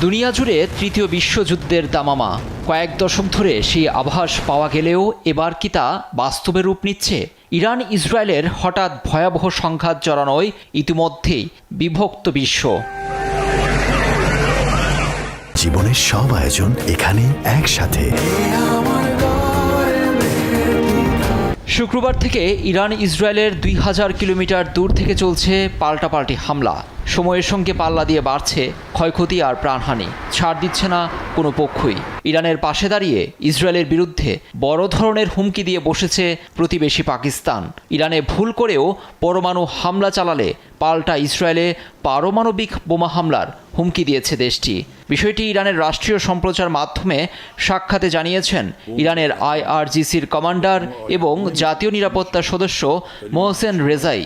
দুনিয়া জুড়ে তৃতীয় বিশ্বযুদ্ধের দামামা। কয়েক দশক ধরে সেই আভাস পাওয়া গেলেও এবার কি তা বাস্তবে রূপ নিচ্ছে? ইরান ইসরায়েলের হঠাৎ ভয়াবহ সংঘাত জড়ানোয় ইতিমধ্যেই বিভক্ত বিশ্ব। জীবনের সব আয়োজন এখানে একসাথে। শুক্রবার থেকে ইরান ইসরায়েলের দুই হাজার কিলোমিটার দূর থেকে চলছে পাল্টাপাল্টি হামলা। সময়ের সঙ্গে পাল্লা দিয়ে বাড়ছে ক্ষয়ক্ষতি আর প্রাণহানি। ছাড় দিচ্ছে না কোনো পক্ষই। ইরানের পাশে দাঁড়িয়ে ইসরায়েলের বিরুদ্ধে বড় ধরনের হুমকি দিয়ে বসেছে প্রতিবেশী পাকিস্তান। ইরানে ভুল করেও পরমাণু হামলা চালালে পাল্টা ইসরায়েলে পারমাণবিক বোমা হামলার হুমকি দিয়েছে দেশটি। বিষয়টি ইরানের রাষ্ট্রীয় সম্প্রচার মাধ্যমে সাক্ষাতে জানিয়েছেন। ইরানের আইআরজিসির কমান্ডার এবং জাতীয় নিরাপত্তা সদস্য মোহসেন রেজাই।